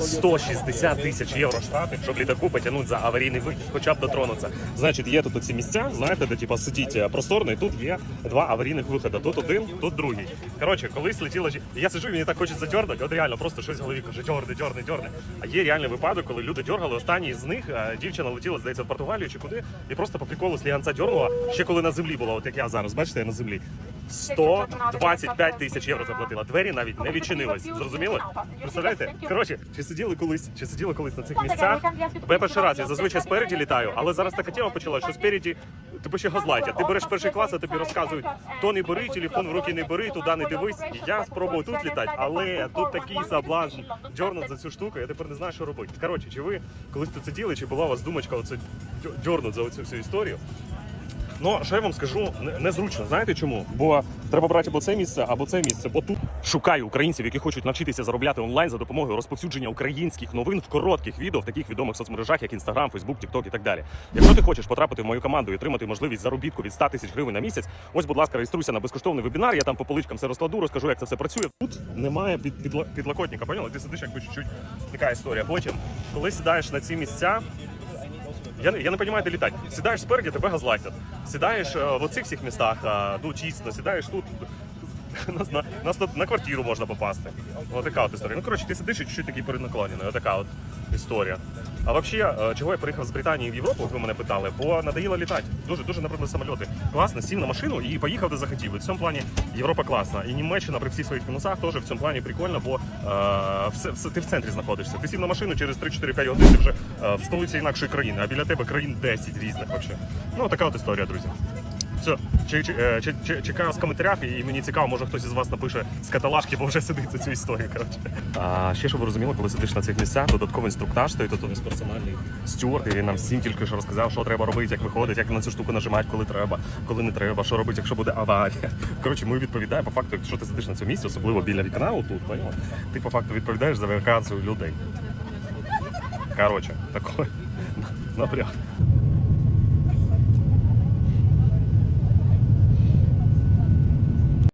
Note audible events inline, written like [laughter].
160 тисяч євро штрафи, щоб літаку потягнути за аварійний вихід, хоча б дотронутися. Значить, є тут ці місця, знаєте, де типу, сидіть е, просторно, і тут є два аварійних виходи. Тут один, тут другий. Коротше, колись летіло Я сиджу, мені так хочеться дьорнути, от реально просто щось в голові каже, дьорни, дьорни, дьорни. А є реальний випадок, коли люди дьоргали. Останній з них е, дівчина летіла, здається, в Португалію чи куди, і просто по приколу сліганця дьорнула, ще коли на землі була, от як я зараз, бачите, я на землі. 125 тисяч євро заплатила. Двері навіть не відчинились. Зрозуміли? Представляєте? Коротше, чи сиділи колись, чи сиділи колись на цих місцях? Бо я перший раз, я зазвичай спереді літаю, але зараз така тема почала, що спереді тебе ще газлайтять. Ти береш перший клас, а тобі розказують, то не бери, телефон в руки не бери, туди не дивись. І я спробував тут літати, але тут такий соблазн дьорнуть за цю штуку, я тепер не знаю, що робити. Коротше, чи ви колись тут сиділи, чи була у вас думочка оце дьорнуть за оцю всю історію? Ну, що я вам скажу, незручно. Знаєте чому? Бо треба брати або це місце, або це місце. Бо тут шукаю українців, які хочуть навчитися заробляти онлайн за допомогою розповсюдження українських новин в коротких відео в таких відомих соцмережах, як Instagram, Facebook, TikTok і так далі. Якщо ти хочеш потрапити в мою команду і отримати можливість заробітку від 100 тисяч гривень на місяць, ось, будь ласка, реєструйся на безкоштовний вебінар. Я там по поличкам все розкладу, розкажу, як це все працює. Тут немає під, підлокотника, поняли? Ти сидиш якби чуть-чуть така історія. Потім, коли сідаєш на ці місця. Я, я не розумію, де літати. Сідаєш спереді, тебе газлайтять. Сідаєш е, в оцих всіх містах, е, ну чисто, сідаєш тут. Нас [laughs] на, нас на квартиру можна попасти. Отака така от історія. Ну, коротше, ти сидиш і чуть-чуть такий переднаклонений. Отака от історія. А взагалі, е, чого я приїхав з Британії в Європу, ви мене питали, бо надоїло літати. Дуже дуже набридли самольоти. Класно, сів на машину і поїхав де захотів. І в цьому плані Європа класна. І Німеччина при всіх своїх мінусах теж в цьому плані прикольно, бо е, все, все, ти в центрі знаходишся. Ти сів на машину через 3-4-5 годин ти вже е, в столиці інакшої країни, а біля тебе країн 10 різних вообще. Ну така от історія, друзі. Все, чекаю в коментарях, і мені цікаво, може хтось із вас напише з каталажки, бо вже сидить за цю історію. Коротше. А ще щоб ви розуміли, коли сидиш на цих місцях, додатковий інструктаж стоїть, тут у персональний стюард, і нам всім тільки що розказав, що треба робити, як виходить, як на цю штуку нажимати, коли треба, коли не треба, що робити, якщо буде аварія. Коротше, ми відповідаємо по факту, якщо ти сидиш на цьому місці, особливо біля вікна, отут, поняла? ти по факту відповідаєш за евакуацію людей. Коротше, такой напряг.